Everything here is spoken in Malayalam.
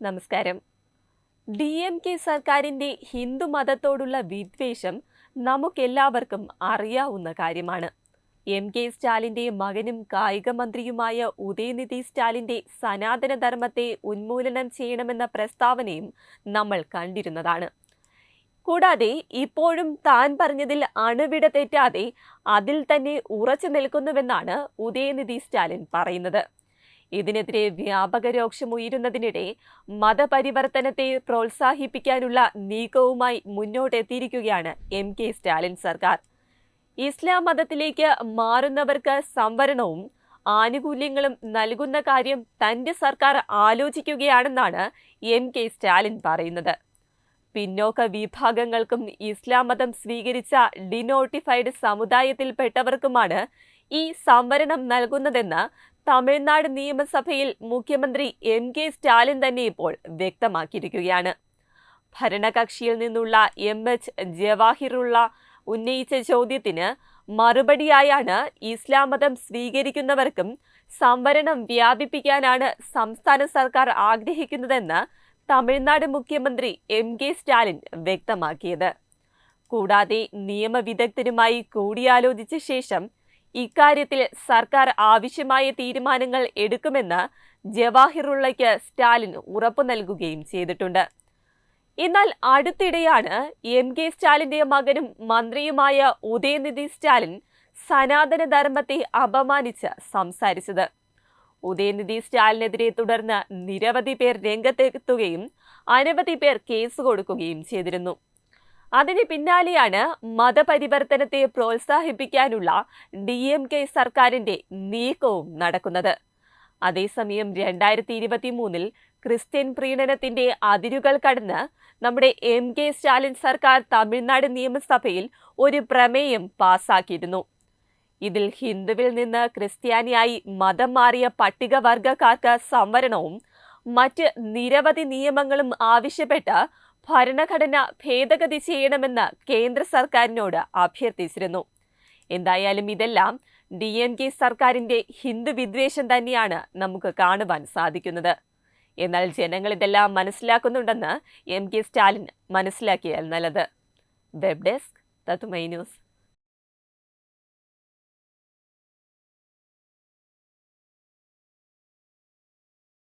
നമസ്കാരം. ഡി എം കെ സർക്കാരിന്റെ ഹിന്ദു മതത്തോടുള്ള വിദ്വേഷം നമുക്കെല്ലാവർക്കും അറിയാവുന്ന കാര്യമാണ്. എം കെ സ്റ്റാലിന്റെ മകനും കായിക മന്ത്രിയുമായ ഉദയനിധി സ്റ്റാലിന്റെ സനാതനധർമ്മത്തെ ഉന്മൂലനം ചെയ്യണമെന്ന പ്രസ്താവനയും നമ്മൾ കണ്ടിരുന്നതാണ്. കൂടാതെ ഇപ്പോഴും താൻ പറഞ്ഞതിൽ അണുവിട തെറ്റാതെ അതിൽ തന്നെ ഉറച്ചു നിൽക്കുന്നുവെന്നാണ് ഉദയനിധി സ്റ്റാലിൻ പറയുന്നത്. ഇതിനെതിരെ വ്യാപക രോക്ഷമുയരുന്നതിനിടെ മതപരിവർത്തനത്തെ പ്രോത്സാഹിപ്പിക്കാനുള്ള നീക്കവുമായി മുന്നോട്ടെത്തിയിരിക്കുകയാണ് എം കെ സ്റ്റാലിൻ സർക്കാർ. ഇസ്ലാം മതത്തിലേക്ക് മാറുന്നവർക്ക് സംവരണവും ആനുകൂല്യങ്ങളും നൽകുന്ന കാര്യം തന്റെ സർക്കാർ ആലോചിക്കുകയാണെന്നാണ് എം കെ സ്റ്റാലിൻ പറയുന്നത്. പിന്നോക്ക വിഭാഗങ്ങൾക്കും ഇസ്ലാം മതം സ്വീകരിച്ച ഡിനോട്ടിഫൈഡ് സമുദായത്തിൽപ്പെട്ടവർക്കുമാണ് ഈ സംവരണം നൽകുന്നതെന്ന് തമിഴ്നാട് നിയമസഭയിൽ മുഖ്യമന്ത്രി എം കെ സ്റ്റാലിൻ തന്നെ ഇപ്പോൾ വ്യക്തമാക്കിയിരിക്കുകയാണ്. ഭരണകക്ഷിയിൽ നിന്നുള്ള എം എച്ച് ജവാഹിറുള്ള ഉന്നയിച്ച ചോദ്യത്തിന് മറുപടിയായാണ് ഇസ്ലാം മതം സ്വീകരിക്കുന്നവർക്കും സംവരണം വ്യാപിപ്പിക്കാനാണ് സംസ്ഥാന സർക്കാർ ആഗ്രഹിക്കുന്നതെന്ന് തമിഴ്നാട് മുഖ്യമന്ത്രി എം കെ സ്റ്റാലിൻ വ്യക്തമാക്കിയത്. കൂടാതെ നിയമവിദഗ്ധരുമായി കൂടിയാലോചിച്ച ശേഷം ഇക്കാര്യത്തിൽ സർക്കാർ ആവശ്യമായ തീരുമാനങ്ങൾ എടുക്കുമെന്ന് ജവാഹിറുള്ളയ്ക്ക് സ്റ്റാലിൻ ഉറപ്പു നൽകുകയും ചെയ്തിട്ടുണ്ട്. എന്നാൽ അടുത്തിടെയാണ് എം കെ സ്റ്റാലിന്റെ മകനും മന്ത്രിയുമായ ഉദയനിധി സ്റ്റാലിൻ സനാതന ധർമ്മത്തെ അപമാനിച്ച് സംസാരിച്ചത്. ഉദയനിധി സ്റ്റാലിനെതിരെ തുടർന്ന് നിരവധി പേർ രംഗത്തെത്തുകയും അനവധി പേർ കേസ് കൊടുക്കുകയും ചെയ്തിരുന്നു. അതിന് പിന്നാലെയാണ് മതപരിവർത്തനത്തെ പ്രോത്സാഹിപ്പിക്കാനുള്ള ഡി എം കെ സർക്കാരിന്റെ നീക്കവും നടക്കുന്നത്. അതേസമയം രണ്ടായിരത്തി ഇരുപത്തി മൂന്നിൽ ക്രിസ്ത്യൻ പ്രീണനത്തിന്റെ അതിരുകൾ കടന്ന് നമ്മുടെ എം കെ സ്റ്റാലിൻ സർക്കാർ തമിഴ്നാട് നിയമസഭയിൽ ഒരു പ്രമേയം പാസാക്കിയിരുന്നു. ഇതിൽ ഹിന്ദുവിൽ നിന്ന് ക്രിസ്ത്യാനിയായി മതം മാറിയ പട്ടികവർഗക്കാർക്ക് സംവരണവും മറ്റ് നിരവധി നിയമങ്ങളും ആവശ്യപ്പെട്ട് ഭരണഘടന ഭേദഗതി ചെയ്യണമെന്ന് കേന്ദ്ര സർക്കാരിനോട് അഭ്യർത്ഥിച്ചിരുന്നു. എന്തായാലും ഇതെല്ലാം ഡി എം കെ സർക്കാരിന്റെ ഹിന്ദു വിദ്വേഷം തന്നെയാണ് നമുക്ക് കാണുവാൻ സാധിക്കുന്നത്. എന്നാൽ ജനങ്ങൾ ഇതെല്ലാം മനസ്സിലാക്കുന്നുണ്ടെന്ന് എം കെ സ്റ്റാലിൻ മനസ്സിലാക്കിയാൽ നല്ലത്. Web desk Tatwamayi news.